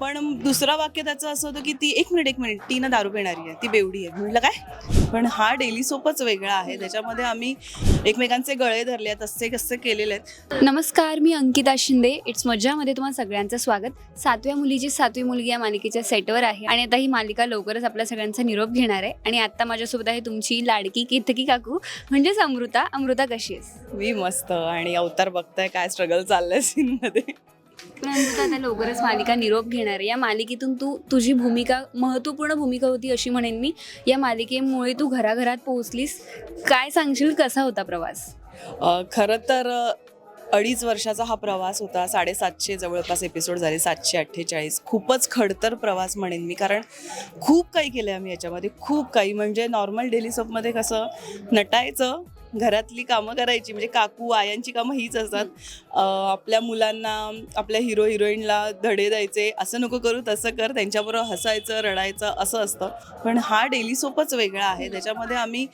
पण दुसरं वाक्य त्याचं असं होतं की ती एक मिनिट एक मिनिट ती ना दारू पिणारी आहे ती बेवडी आहे. म्हटलं काय? पण हा डेली सोपच वेगळा आहे. त्याच्यामध्ये आम्ही एकमेकांचे गळे धरले आहेत असे कसे केलेले आहेत. नमस्कार मी अंकिता शिंदे. इट्स मज्जामध्ये तुम्हाला सगळ्यांचं स्वागत. सातव्या मुलीची सातवी मुलगी या मालिकेच्या सेटवर आहे आणि आता ही मालिका लवकरच आपल्या सगळ्यांचा निरोप घेणार आहे. आणि आता माझ्यासोबत आहे तुमची लाडकी केतकी काकू म्हणजेच अमृता. अमृता कशी आहेस? मी मस्त आणि अवतार बघताय काय स्ट्रगल चाललंय सीनमध्ये आता लवकरच मालिका निरोप घेणार आहे. या मालिकेतून तू तुझी भूमिका महत्त्वपूर्ण भूमिका होती अशी म्हणेन मी. या मालिकेमुळे तू घराघरात पोहोचलीस. काय सांगशील? कसा होता प्रवास? खरं तर अडीच वर्षाचा हा प्रवास होता. साडेसातशे जवळपास एपिसोड झाले. सातशे अठ्ठेचाळीस. खूपच खडतर प्रवास म्हणेन मी. कारण खूप काही केलं आहे आम्ही याच्यामध्ये. खूप काही. म्हणजे नॉर्मल डेली सोपमध्ये कसं नटायचं घरातली कामं करायची म्हणजे काकू आयांची कामं हीच असतात. आपल्या मुलांना आपल्या हिरो हिरोईनला धडे द्यायचे असं नको करू तसं कर त्यांच्याबरोबर हसायचं रडायचं असं असतं. पण हा डेली सोपच वेगळा आहे. त्याच्यामध्ये आम्ही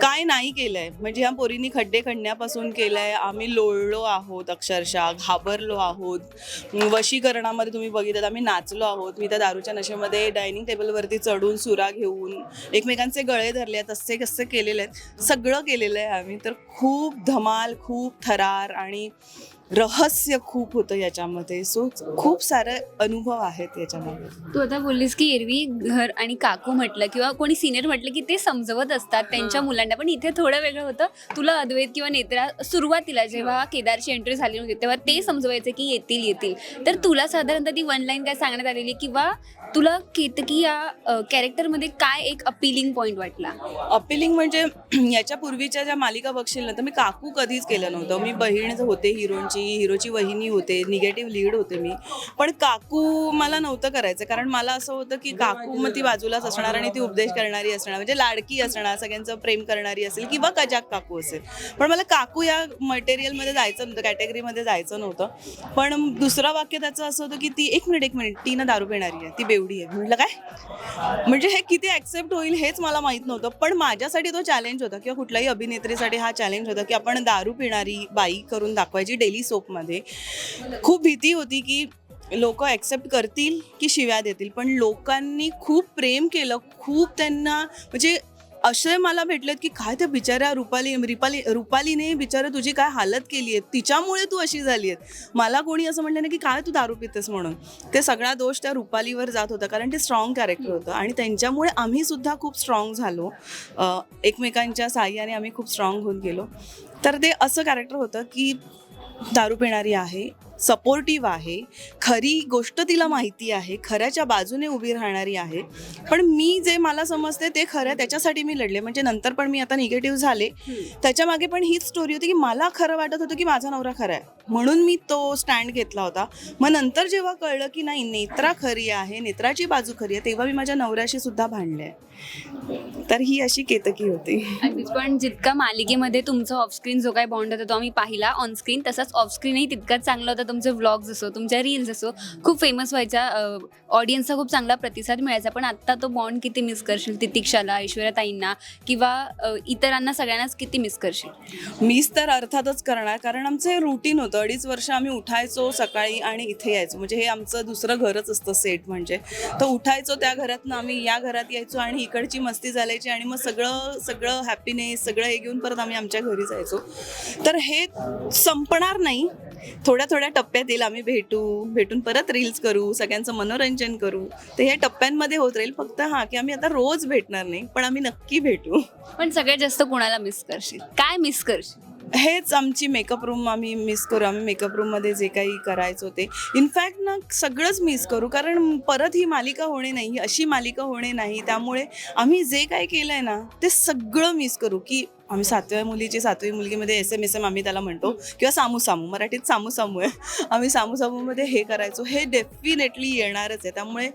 काय नाही केलंय. म्हणजे ह्या पोरींनी खड्डे खणण्यापासून केलंय. आम्ही लोळलो आहोत अक्षरशः घाबरलो आहोत. वशीकरणामध्ये तुम्ही बघितलं आम्ही नाचलो आहोत. मी त्या दारूच्या नशेमध्ये डायनिंग टेबलवरती चढून सुरा घेऊन एकमेकांचे गळे धरले आहेत असे कसे केलेले आहेत. सगळं केलेलं आहे मी तर खूप धमाल खूप थरार आणि रहस्य खूप होतं याच्यामध्ये. सो खूप सारे अनुभव आहेत याच्यामध्ये. तू आता बोललीस की एरवी घर आणि काकू म्हटलं किंवा कोणी सिनियर म्हटलं की ते समजवत असतात त्यांच्या मुलांना. पण इथे थोडं वेगळं होतं. तुला अद्वैत किंवा नेत्रा सुरुवातीला जेव्हा केदारची एंट्री झाली नव्हती तेव्हा ते समजवायचे की येतील येतील. तर तुला साधारणतः ती वन लाईन काय सांगण्यात आलेली किंवा तुला केतकी या कॅरेक्टरमध्ये काय एक अपिलिंग पॉईंट वाटला? अपिलिंग म्हणजे याच्या पूर्वीच्या ज्या मालिका बघशील ना तर मी काकू कधीच केलं नव्हतं. मी बहीण होते हिरोची हिरोची वहिनी होते निगेटिव्ह लीड होते मी. पण काकू मला नव्हतं करायचं. कारण मला असं होतं की काकू मग ती बाजूलाच असणार आणि ती उपदेश करणारी असणार. म्हणजे लाडकी असणार सगळ्यांचं प्रेम करणारी असेल किंवा कजाक काकू असेल. पण मला काकू या मटेरियलमध्ये जायचं नव्हतं कॅटेगरीमध्ये जायचं नव्हतं. पण दुसरं वाक्य त्याचं असं होतं की ती एक मिनिट एक मिनिट ती ना दारू पिणारी आहे ती बेवडी आहे. म्हटलं काय? म्हणजे हे किती ऍक्सेप्ट होईल हेच मला माहीत नव्हतं. पण माझ्यासाठी तो चॅलेंज होता किंवा कुठल्याही अभिनेत्रीसाठी हा चॅलेंज होता की आपण दारू पिणारी बाई करून दाखवायची डेली सोपमध्ये खूप भीती होती की लोक ॲक्सेप्ट करतील की शिव्या देतील पण लोकांनी खूप प्रेम केलं. खूप त्यांना म्हणजे असे मला भेटलेत की काय त्या बिचाऱ्या रुपाली रिपाली रुपालीने बिचारा तुझी काय हालत केली आहे तिच्यामुळे तू अशी झाली आहे मला कोणी असं म्हणलं नाही की काय तू दारू पितेस म्हणून. ते सगळा दोष त्या रुपालीवर जात होता कारण ते स्ट्रॉंग कॅरेक्टर होतं. आणि त्यांच्यामुळे आम्ही सुद्धा खूप स्ट्रॉंग झालो. एकमेकांच्या साह्याने आम्ही खूप स्ट्रॉंग होऊन गेलो. तर ते असं कॅरेक्टर होतं की दारू पिणारी आहे. सपोर्टिव्ह आहे. खरी गोष्ट तिला माहिती आहे. खऱ्याच्या बाजूने उभी राहणारी आहे. पण मी जे मला समजते ते खरं त्याच्यासाठी मी लढले. म्हणजे नंतर पण मी आता निगेटिव्ह झाले. त्याच्यामागे पण हीच स्टोरी होती की मला खरं वाटत होतं की माझा नवरा खरा आहे. म्हणून मी तो स्टँड घेतला होता. मग नंतर जेव्हा कळलं की नाही नेत्रा खरी आहे नेत्राची बाजू खरी आहे तेव्हा मी माझ्या नवऱ्याशी सुद्धा भांडले. तर ही अशी केतकी होती. पण जितका मालिकेमध्ये तुमचा ऑफस्क्रीन जो काही बॉन्ड होता तो आम्ही पाहिला ऑनस्क्रीन तसाच ऑफस्क्रीनही तितकाच चांगला होता. तुमचे व्लॉग्स असो तुमच्या रील्स असो खूप फेमस व्हायचा ऑडियन्सचा खूप चांगला प्रतिसाद मिळायचा. पण आत्ता तो बॉन्ड किती मिस करशील? तितिक्षाला ऐश्वर्याताईंना किंवा इतरांना सगळ्यांनाच किती मिस करशील? मिस तर अर्थातच करणार. कारण आमचं हे रुटीन होतं. अडीच वर्ष आम्ही उठायचो सकाळी आणि इथे यायचो. म्हणजे हे आमचं दुसरं घरच असतं सेट म्हणजे. तर उठायचो त्या घरातनं आम्ही या घरात यायचो आणि इकडची मस्ती झालायची आणि मग सगळं सगळं हॅपीनेस सगळं हे घेऊन परत आम्ही आमच्या घरी जायचो. तर हे संपणार नाही. थोड्या थोड्या टप्प्यात येईल आम्ही भेटू भेटून परत रील्स करू सगळ्यांचं मनोरंजन करू. तर हे टप्प्यांमध्ये होत राहील फक्त हां की आम्ही आता रोज भेटणार नाही पण आम्ही नक्की भेटू. पण सगळ्यात जास्त कोणाला मिस करशील? काय मिस करशील? हेच आमची मेकअप रूम आम्ही मिस करू. आम्ही मेकअप रूममध्ये जे काही करायचो ते. इनफॅक्ट ना सगळंच मिस करू कारण परत ही मालिका होणे नाही अशी मालिका होणे नाही. त्यामुळे आम्ही जे काही केलं आहे ना ते सगळं मिस करू की आम्ही सातव्या मुलीची सातवी मुलगीमध्ये एस एम एस एम आम्ही त्याला म्हणतो. किंवा सामू सामू मराठीत सामू सामू आहे. आम्ही सामू सामूमध्ये हे करायचो. हे डेफिनेटली येणारच आहे. त्यामुळे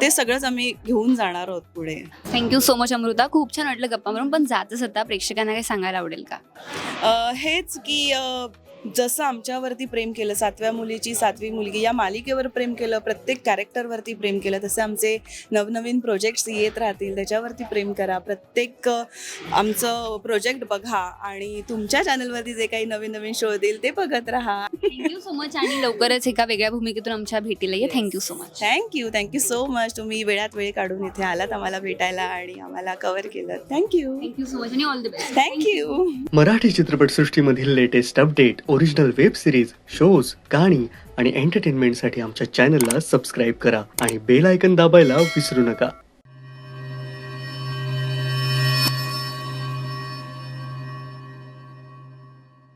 ते सगळंच आम्ही घेऊन जाणार आहोत पुढे. Thank you so much Amruta. खूप छान वाटलं गप्पा मारून. पण जातच आता प्रेक्षकांना काही सांगायला आवडेल का? हेच की जसं आमच्यावरती प्रेम केलं सातव्या मुलीची सातवी मुलगी या मालिकेवर प्रेम केलं प्रत्येक कॅरेक्टरवरती प्रेम केलं तसे आमचे नवनवीन प्रोजेक्ट्स येत राहतील त्याच्यावरती प्रेम करा. प्रत्येक आमचं प्रोजेक्ट बघा आणि तुमच्या चॅनलवरती जे काही नवीन नवीन शो येतील ते बघत राहा. थँक्यू सो मच आणि लवकरच एका वेगळ्या भूमिकेतून आमच्या भेटीला ये. Thank you so much thank you thank you so much तुम्ही वेळात वेळ काढून इथे आलात आम्हाला भेटायला आणि आम्हाला कव्हर केलं. Thank you thank you so much आणि all the best thank you Marathi चित्रपटसृष्टीमधील latest update original web series shows गाणी आणि एंटरटेनमेंटसाठी आमच्या चॅनलला सबस्क्राईब करा आणि बेल आयकन दाबायला विसरू नका.